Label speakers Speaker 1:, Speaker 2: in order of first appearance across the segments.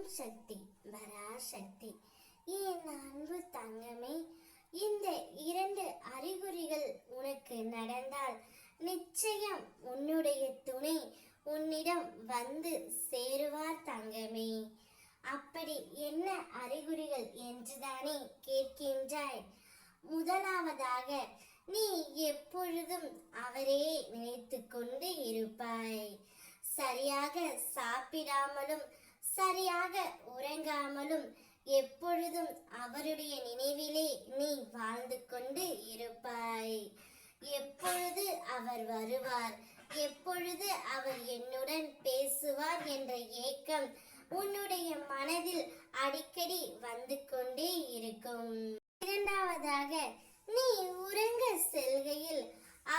Speaker 1: ஓம் சக்தி. பராசக்தி என் அன்பு தங்கமே? இந்த இரண்டு அறிகுறிகள் உனக்கு நடந்தால் நிச்சயம் உன்னுடைய துணை உன்னிடம் வந்து சேருவார் தங்கமே. அப்படி என்ன அறிகுறிகள் என்றுதானே கேட்கின்றாய்? முதலாவதாக நீ எப்பொழுதும் அவரே நினைத்து கொண்டு இருப்பாய். சரியாக சாப்பிடாமலும் சரியாக உறங்காமலும் எப்பொழுதும் அவருடைய நினைவிலே நீ வாழ்ந்து கொண்டு இருப்பாய். எப்பொழுது அவர் வருவார் எப்பொழுது அவர் என்னுடன் பேசுவார் என்ற ஏக்கம் உன்னுடைய மனதில் அடிக்கடி வந்து கொண்டே இருக்கும். இரண்டாவதாக நீ உறங்க செல்கையில்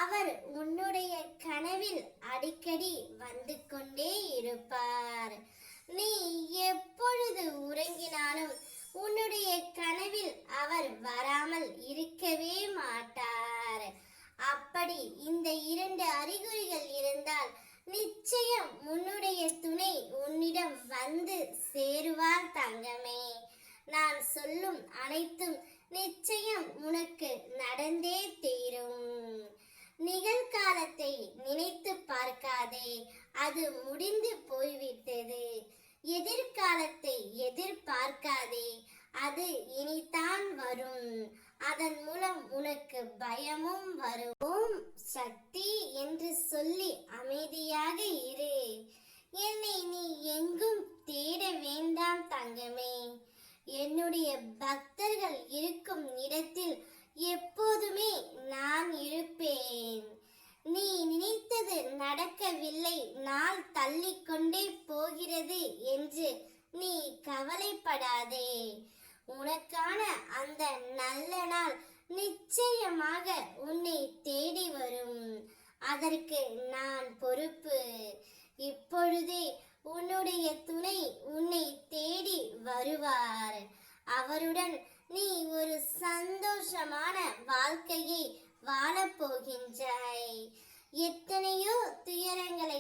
Speaker 1: அவர் உன்னுடைய கனவில் அடிக்கடி வந்து கொண்டே இருப்பார். நீ எப்பொழுது உறங்கினாலும் உன்னுடைய கனவில் அவர் வராமல் இருக்கவே மாட்டார். அப்படி இந்த இரண்டு அறிகுறிகள் இருந்தால் நிச்சயம் உன்னுடைய துணை உன்னிடம் வந்து சேருவார் தங்கமே. நான் சொல்லும் அனைத்தும் நிச்சயம் உனக்கு நடந்தே தீரும். நிகழ்காலத்தை நினைத்து பார்க்காதே அது முடிந்து போய்விட்டது. எதிர்காலத்தை எதிர்பார்க்காதே அது இனிதான் வரும். அதன் மூலம் உனக்கு பயமும் வரும். ஓம் சக்தி என்று சொல்லி அமைதியாக இரு. என்னை நீ எங்கும் தேட வேண்டாம் தங்கமே. என்ன பக்தர்கள் இருக்கும் இடத்தில் எப்போதுமே நான் இருப்பேன் நீ நினைத்தது நடக்கவில்லை நாள் தள்ளிக்கொண்டே போகிறது என்று நீ கவலைப்படாதே. உனக்கான அந்த நல்ல நாள் நிச்சயமாக உன்னை தேடி வரும். அதற்கு நான் பொறுப்பு. இப்பொழுதே உன்னுடைய துணை உன்னை தேடி வருவார். அவருடன் நீ ஒரு சந்தோஷமான வாழ்க்கையை வாழப்போகின்றாய். எத்தனையோ துயரங்களை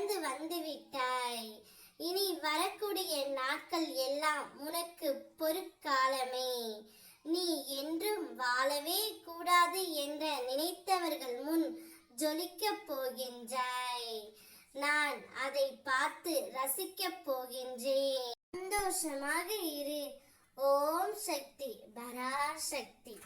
Speaker 1: கடந்து வந்துவிட்டாய். இனி வரக்கூடிய நாட்கள் எல்லாம் உனக்கு பொற்காலமே. நீ என்றும் வாழவே கூடாது என்ற நினைத்தவர்கள் முன் ஜொலிக்கப் போகின்றாய். நான் அதை பார்த்து ரசிக்கப் போகின்றேன். சந்தோஷமாக இரு. ஓம் சக்தி. பராசக்தி